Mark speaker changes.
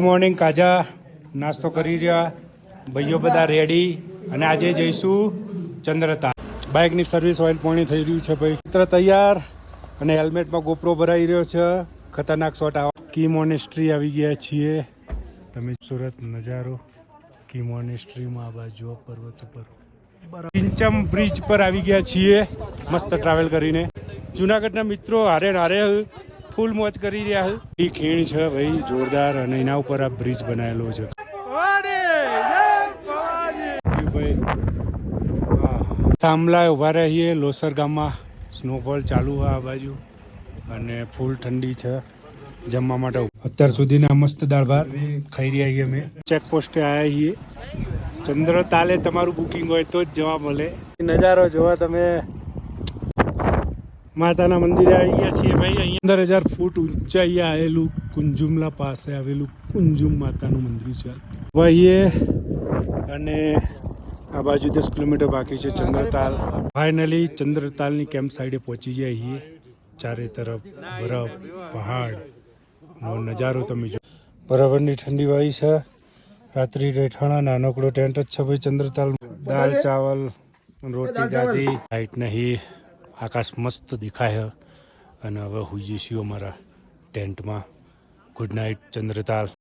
Speaker 1: Morning કાજા. નાસ્તો કરી રહ્યા. ભાઈઓ બધા રેડી અને આજે જઈશું ચંદ્રતા બાઇકની સર્વિસ ઓઇલ પોણી થઈ રહ્યું છે ભાઈ. મિત્ર તૈયાર. અને હેલ્મેટમાં ગોપરો ભરાઈ રહ્યો છે. ખતરનાક શોટ આવા કી મોનેસ્ટ્રી આવી ગયા છીએ. તમે સુરત નજારો. કી મોનેસ્ટ્રીમાં આ બાજુ પર્વત ઉપર. પિંચમ બ્રિજ પર આવી ગયા છીએ. મસ્ત ટ્રાવેલ કરીને. જુનાગઢના મિત્રો, હારે હારે ફૂલ મોજ કરી રહ્યા છે. એ ખીણ છે ભાઈ જોરદાર અને એના ઉપર આ બ્રિજ બનાવેલો છે. ભાઈ. સાંભલા ઊભા રહીએ લોસર ગામમાં સ્નોફોલ ચાલુ હોય આ બાજુ. અને ફૂલ ઠંડી છે જમવા માટે. અત્યાર સુધીના મસ્ત દાળ ભાત ખાઈ રહ્યા છીએ અમે. ચેકપોસ્ટે આવ્યા છીએ. ચંદ્ર તાલે તમારું બુકિંગ હોય તો જ જવા મળે. નજારો જોવા તમે માતાના મંદિરે આવી ગયા છીએ ભાઈ, અહીંયા પંદર હજાર ફૂટ ઊંચાઈએ આવેલું કુંજુમલા પાસે આવેલું કુંજુમ માતાનું મંદિર છે. ભાઈએ અને આ બાજુ દસ કિલોમીટર બાકી છે ચંદ્રતાલ. ફાઇનલી ચંદ્રતાલની કેમ્પ સાઈડે પહોંચી જાય છીએ. ચારે તરફ બરફ, પહાડ, નો નજારો તમે જો. બરાબરની ઠંડી વાઈ છે. રાત્રિ રહેઠાણા, નાનકડો ટેન્ટ જ છે ભાઈ ચંદ્રતાલ દાળ ચાવલ રોટી દાદી. લાઈટ નહીં. આકાશ મસ્ત દેખાય અને હવે હોઈએ છીએ અમારા ટેન્ટમાં. Good night Chandratal.